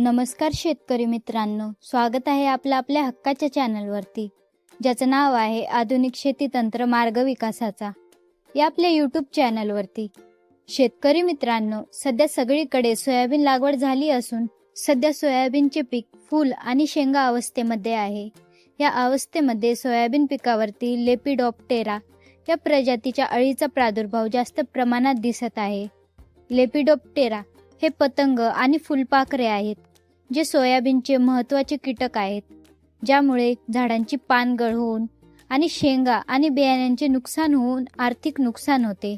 नमस्कार शेतकरी मित्रांनो स्वागत आहे आपलं आपल्या हक्काच्या चॅनलवरती ज्याचं नाव आहे आधुनिक शेती तंत्र मार्ग विकासाचा. या आपल्या यूट्यूब चॅनलवरती. शेतकरी मित्रांनो सध्या सगळीकडे सोयाबीन लागवड झाली असून सध्या सोयाबीनचे पीक फूल आणि शेंगा अवस्थेमध्ये आहे. या अवस्थेमध्ये सोयाबीन पिकावरती लेपिडॉप्टेरा या प्रजातीच्या अळीचा प्रादुर्भाव जास्त प्रमाणात दिसत आहे. लेपिडॉप्टेरा हे पतंग आणि फुलपाखरे आहेत जे सोयाबीनचे महत्त्वाचे कीटक आहेत ज्यामुळे झाडांची पानगळ होऊन आणि शेंगा आणि बियाण्यांचे नुकसान होऊन आर्थिक नुकसान होते.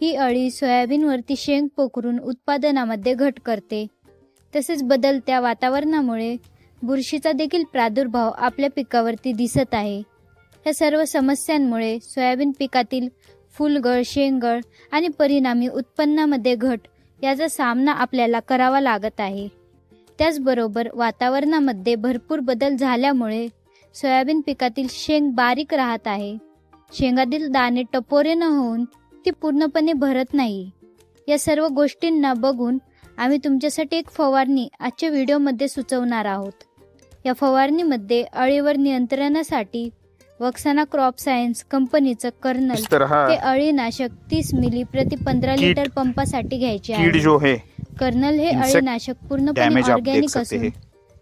ही अळी सोयाबीनवरती शेंग पोखरून उत्पादनामध्ये घट करते. तसेच बदलत्या वातावरणामुळे बुरशीचा देखील प्रादुर्भाव आपल्या पिकावरती दिसत आहे. या सर्व समस्यांमुळे सोयाबीन पिकातील फुलगळ शेंगळ आणि परिणामी उत्पन्नामध्ये घट याचा सामना आपल्याला करावा लागत आहे. त्याचबरोबर वातावरणामध्ये भरपूर बदल झाल्यामुळे सोयाबीन पिकातील शेंग बारीक राहत आहे. शेंगातील दाणे टपोरे न होऊन ती पूर्णपणे भरत नाही. या सर्व गोष्टींना बघून आम्ही तुमच्यासाठी एक फवारणी आजच्या व्हिडिओमध्ये सुचवणार आहोत. या फवारणीमध्ये अळीवर नियंत्रणासाठी वक्साना क्रॉप सायन्स कंपनीचं कर्नल. तरह ते अळीनाशक तीस मिली प्रति पंधरा कीट- लिटर पंपासाठी घ्यायचे कीड आहे. जो है कर्नल हे insect अळीनाशक पूर्णपणे डैमेज आप देख ऑर्गॅनिक सकते असून हैं.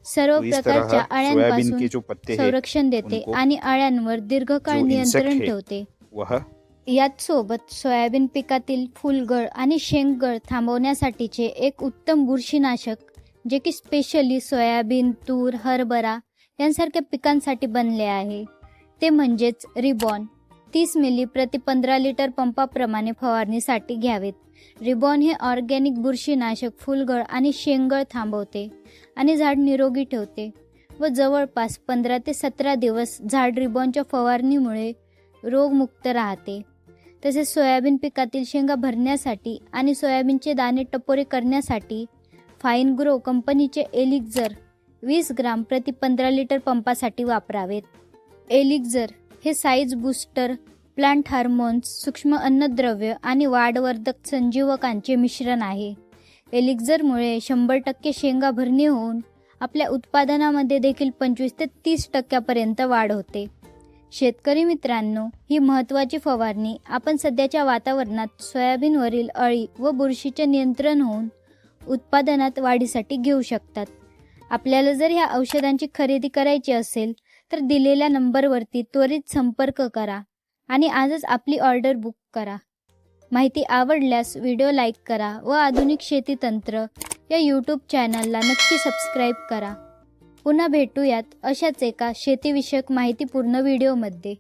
सर्व तो इस प्रकारच्या सोयाबीन अळ्यांपासून के जो पत्ते हैं संरक्षण देते उनको आणि अळ्यांवर दीर्घकाळ जो insect नियंत्रण है, ठेवते. वह याच सोबत सोयाबीन पिकातील फुलगळ आणि शेंगगळ थांबवण्यासाठीचे एक उत्तम बुरशीनाशक जे की स्पेशली सोयाबीन तूर हरभरा यांसारख्या पिकांसाठी बनले आहे. ते म्हणजेच रिबॉन. तीस मिली प्रति पंधरा लिटर पंपाप्रमाणे फवारणीसाठी घ्यावेत. रिबॉन हे ऑर्गॅनिक बुरशीनाशक फुलगळ आणि शेंगळ थांबवते आणि झाड निरोगी ठेवते व जवळपास पंधरा ते सतरा दिवस झाड रिबॉनच्या फवारणीमुळे रोगमुक्त राहते. तसेच सोयाबीन पिकातील शेंगा भरण्यासाठी आणि सोयाबीनचे दाणे टपोरे करण्यासाठी फाईन ग्रो कंपनीचे एलिक्झर वीस ग्राम प्रति पंधरा लिटर पंपासाठी वापरावेत. एलिक्झर हे साईज बूस्टर प्लांट हार्मोन्स सूक्ष्म अन्नद्रव्य आणि वाढवर्धक संजीवकांचे मिश्रण आहे. एलिक्झरमुळे शंभर टक्के शेंगा भरणी होऊन आपल्या उत्पादनामध्ये देखील पंचवीस ते तीस टक्क्यापर्यंत वाढ होते. शेतकरी मित्रांनो ही महत्त्वाची फवारणी आपण सध्याच्या वातावरणात सोयाबीनवरील अळी व बुरशीचे नियंत्रण होऊन उत्पादनात वाढीसाठी घेऊ शकतात. आपल्याला जर ह्या औषधांची खरेदी करायची असेल तर दिलेल्या नंबरवरती त्वरित संपर्क करा आणि आजच आपली ऑर्डर बुक करा. माहिती आवडल्यास व्हिडिओ लाईक करा व आधुनिक शेती तंत्र या यूट्यूब चॅनलला नक्की सबस्क्राईब करा. पुन्हा भेटूयात अशाच एका शेतीविषयक माहितीपूर्ण व्हिडिओमध्ये.